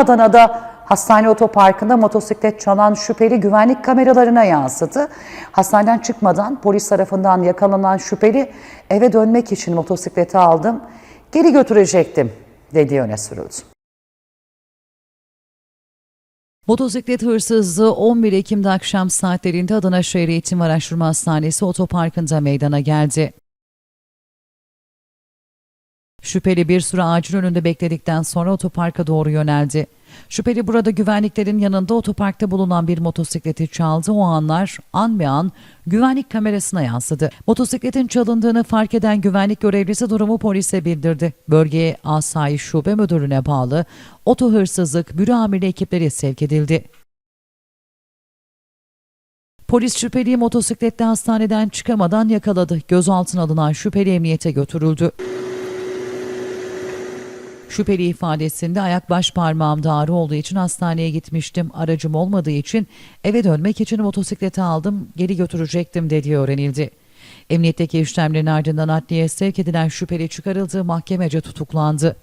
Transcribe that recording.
Adana'da hastane otoparkında motosiklet çalan şüpheli güvenlik kameralarına yansıdı. Hastaneden çıkmadan polis tarafından yakalanan şüpheli eve dönmek için motosikleti aldım, geri götürecektim dediği öne sürüldü. Motosiklet hırsızlığı 11 Ekim'de akşam saatlerinde Adana Şehir Eğitim Araştırma Hastanesi otoparkında meydana geldi. Şüpheli bir süre ağacın önünde bekledikten sonra otoparka doğru yöneldi. Şüpheli burada güvenliklerin yanında otoparkta bulunan bir motosikleti çaldı. O anlar an be an güvenlik kamerasına yansıdı. Motosikletin çalındığını fark eden güvenlik görevlisi durumu polise bildirdi. Bölgeye Asayiş Şube Müdürlüğü'ne bağlı oto hırsızlık büro amiri ekipleri sevk edildi. Polis şüpheliyi motosikletle hastaneden çıkamadan yakaladı. Gözaltına alınan şüpheli emniyete götürüldü. Şüpheli ifadesinde ayak baş parmağımda ağrı olduğu için hastaneye gitmiştim. Aracım olmadığı için eve dönmek için motosikleti aldım, geri götürecektim dediği öğrenildi. Emniyetteki işlemlerin ardından adliyeye sevk edilen şüpheli çıkarıldığı mahkemece tutuklandı.